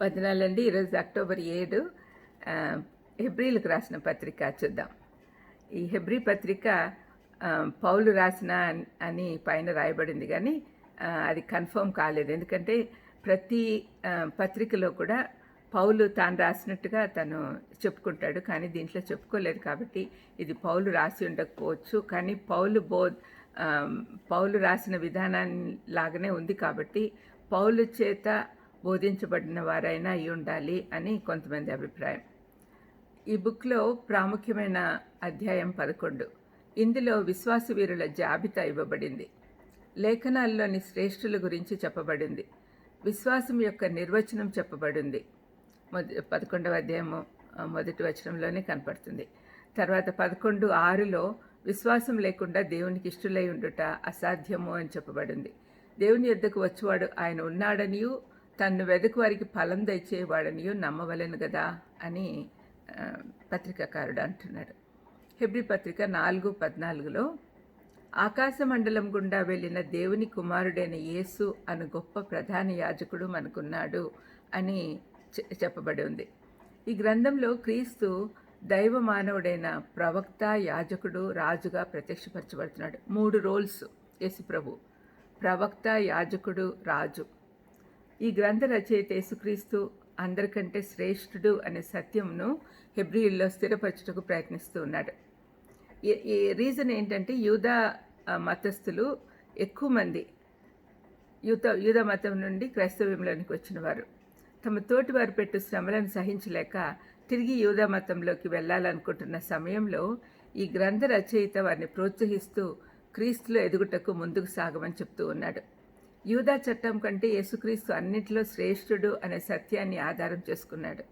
వదనాలండి ఈరోజు అక్టోబర్ ఏడు ఆ, రాసిన పత్రిక చూద్దాం. ఈ హెబ్రీ పత్రిక పౌలు రాసిన అని పైన రాయబడింది కానీ అది కన్ఫర్మ్ కాలేదు. ఎందుకంటే ప్రతి పత్రికలో కూడా పౌలు తాను రాసినట్టుగా తను చెప్పుకుంటాడు కానీ దీంట్లో చెప్పుకోలేదు కాబట్టి ఇది పౌలు రాసి ఉండకపోవచ్చు. కానీ పౌలు బో పౌలు రాసిన విధానాన్ని లాగానే ఉంది కాబట్టి పౌలు చేత బోధించబడిన వారైనా అయి ఉండాలి అని కొంతమంది అభిప్రాయం. ఈ బుక్లో ప్రాముఖ్యమైన అధ్యాయం పదకొండు. ఇందులో విశ్వాస వీరుల జాబితా ఇవ్వబడింది. లేఖనాల్లోని శ్రేష్ఠుల గురించి చెప్పబడింది. విశ్వాసం యొక్క నిర్వచనం చెప్పబడింది. మొద పదకొండవ అధ్యాయము మొదటి వచనంలోనే కనపడుతుంది. తర్వాత పదకొండు ఆరులో విశ్వాసం లేకుండా దేవునికి ఇష్టలై ఉండుట అసాధ్యము అని చెప్పబడింది. దేవుని యొద్దకు వచ్చేవాడు ఆయన ఉన్నాడనియు తన్ను వెదకు వారికి ఫలం దయచేవాడనియు నమ్మవలెను కదా అని పత్రికాకారుడు అంటున్నాడు. హెబ్రి పత్రిక నాలుగు పద్నాలుగులో ఆకాశ మండలం గుండా వెళ్ళిన దేవుని కుమారుడైన యేసు అను గొప్ప ప్రధాన యాజకుడు మనకున్నాడు అని చె- చెప్పబడి ఉంది. ఈ గ్రంథంలో క్రీస్తు దైవ మానవుడైన ప్రవక్త యాజకుడు రాజుగా ప్రత్యక్షపరచబడుతున్నాడు. మూడు రోల్స్. యేసు ప్రభు ప్రవక్త యాజకుడు రాజు. ఈ గ్రంథ రచయిత యేసుక్రీస్తు అందరికంటే శ్రేష్ఠుడు అనే సత్యంను హెబ్రియుల్లో స్థిరపరచుటకు ప్రయత్నిస్తూ ఉన్నాడు. ఈ రీజన్ ఏంటంటే యూదా మతస్థులు ఎక్కువ మంది యూత యూద మతం నుండి క్రైస్తవ్యంలోనికి వచ్చిన వారు. తమ తోటి వారు పెట్టు శ్రమలను సహించలేక తిరిగి యూదా మతంలోకి వెళ్ళాలనుకుంటున్న సమయంలో ఈ గ్రంథ రచయిత వారిని ప్రోత్సహిస్తూ క్రీస్తులో ఎదుగుటకు ముందుకు సాగమని చెప్తూ ఉన్నాడు. యూదా చట్టం కంటే యేసుక్రీస్తు అన్నింటిలో శ్రేష్ఠుడు అనే సత్యాన్ని ఆధారం చేసుకున్నాడు.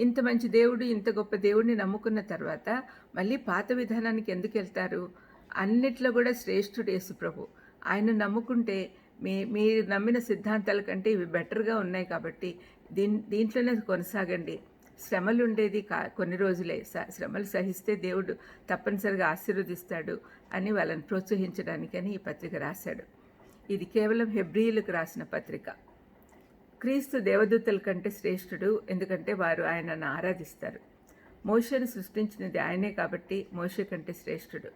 ఇంత మంచి దేవుడు ఇంత గొప్ప దేవుడిని నమ్ముకున్న తర్వాత మళ్ళీ పాత విధానానికి ఎందుకు వెళ్తారు? అన్నిట్లో కూడా శ్రేష్ఠుడు యేసుప్రభు. ఆయన నమ్ముకుంటే మీ మీరు నమ్మిన సిద్ధాంతాల కంటే ఇవి బెటర్గా ఉన్నాయి కాబట్టి దీన్ దీంట్లోనే కొనసాగండి. శ్రమలు ఉండేది కా కొన్ని రోజులే. స- శ్రమలు సహిస్తే దేవుడు తప్పనిసరిగా ఆశీర్వదిస్తాడు అని వాళ్ళని ప్రోత్సహించడానికని ఈ పత్రిక రాశాడు. ఇది కేవలం హెబ్రియులకు రాసిన పత్రిక. క్రీస్తు దేవదూతల కంటే శ్రేష్ఠుడు ఎందుకంటే వారు ఆయనను ఆరాధిస్తారు. మోషను సృష్టించినది ఆయనే కాబట్టి మోషే కంటే శ్రేష్ఠుడు.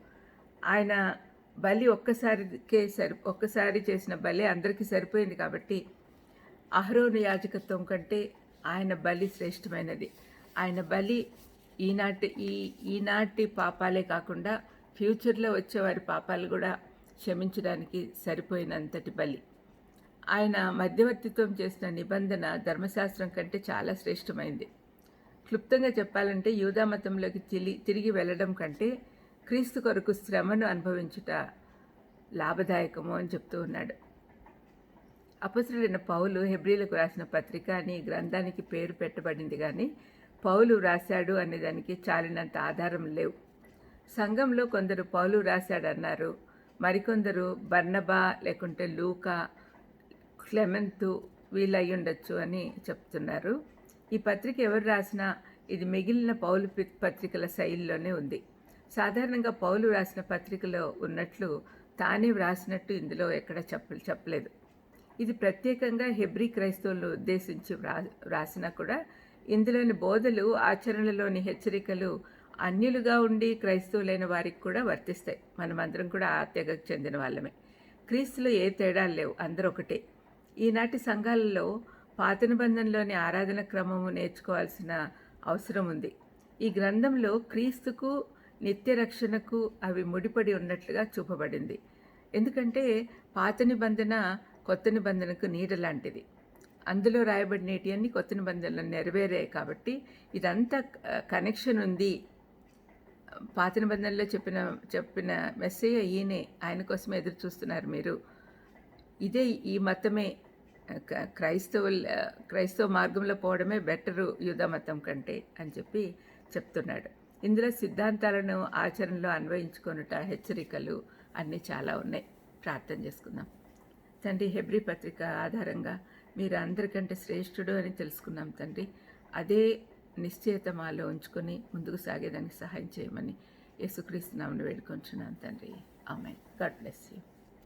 ఆయన బలి ఒక్కసారికే సరి ఒక్కసారి చేసిన బలి అందరికీ సరిపోయింది కాబట్టి అహరోను యాజకత్వం కంటే ఆయన బలి శ్రేష్టమైనది ఆయన బలి ఈనాటి ఈ ఈనాటి పాపాలే కాకుండా ఫ్యూచర్లో వచ్చే వారి పాపాలు కూడా క్షమించడానికి సరిపోయినంతటి బలి. ఆయన మధ్యవర్తిత్వం చేసిన నిబంధన ధర్మశాస్త్రం కంటే చాలా శ్రేష్టమైంది. క్లుప్తంగా చెప్పాలంటే యూదా మతంలోకి తిలి తిరిగి వెళ్ళడం కంటే క్రీస్తు కొరకు శ్రమను అనుభవించుట లాభదాయకము అని చెప్తూ ఉన్నాడు. అపసురుడైన పౌలు హెబ్రిలకు రాసిన పత్రిక అని గ్రంథానికి పేరు పెట్టబడింది కానీ పౌలు రాశాడు అనే దానికి చాలినంత ఆధారం లేవు. సంఘంలో కొందరు పౌలు రాశాడన్నారు మరికొందరు బర్నబా లేకుంటే లూకా క్లెమెంతు వీళ్ళయి ఉండొచ్చు అని చెప్తున్నారు. ఈ పత్రిక ఎవరు రాసినా ఇది మిగిలిన పౌలు పత్రికల శైలిలోనే ఉంది. సాధారణంగా పౌలు రాసిన పత్రికలో ఉన్నట్లు తానే వ్రాసినట్టు ఇందులో ఎక్కడ చెప్ప చెప్పలేదు. ఇది ప్రత్యేకంగా హెబ్రీ క్రైస్తవులను ఉద్దేశించి వ్రా వ్రాసినా కూడా ఇందులోని బోధలు ఆచరణలోని హెచ్చరికలు అన్యులుగా ఉండి క్రైస్తవులైన వారికి కూడా వర్తిస్తాయి. మనమందరం కూడా ఆ తెగకు చెందిన వాళ్ళమే. క్రీస్తులో ఏ తేడాలు లేవు. అందరూ ఒకటే. ఈనాటి సంఘాలలో పాత నిబంధనలోని ఆరాధన క్రమము నేర్చుకోవాల్సిన అవసరం ఉంది. ఈ గ్రంథంలో క్రీస్తుకు నిత్య రక్షణకు అవి ముడిపడి ఉన్నట్లుగా చూపబడింది. ఎందుకంటే పాత నిబంధన కొత్త నిబంధనకు నీడ లాంటిది. అందులో రాయబడినటి అన్ని కొత్త నిబంధనలు నెరవేరాయి కాబట్టి ఇదంతా కనెక్షన్ ఉంది పాత నిబంధనలో చెప్పిన చెప్పిన మెస్సేయ ఈయనే ఆయన కోసం ఎదురు చూస్తున్నారు మీరు. ఇదే ఈ మతమే క- క్రైస్తవుల క్రైస్తవ మార్గంలో పోవడమే బెటరు యూద మతం కంటే అని చెప్పి చెప్తున్నాడు. ఇందులో సిద్ధాంతాలను ఆచరణలో అన్వయించుకొనుట హెచ్చరికలు అన్నీ చాలా ఉన్నాయి. ప్రార్థన చేసుకుందాం. తండ్రి హెబ్రి పత్రిక ఆధారంగా మీరు అందరికంటే శ్రేష్ఠుడు అని తెలుసుకున్నాం తండ్రి. అదే నిశ్చయతమాలో ఉంచుకొని ముందుకు సాగేదానికి సహాయం చేయమని యేసుక్రీస్తు నామను వేడుకొంచున్నాం తండ్రి. ఆమె గాడ్ బ్లెస్ యూ.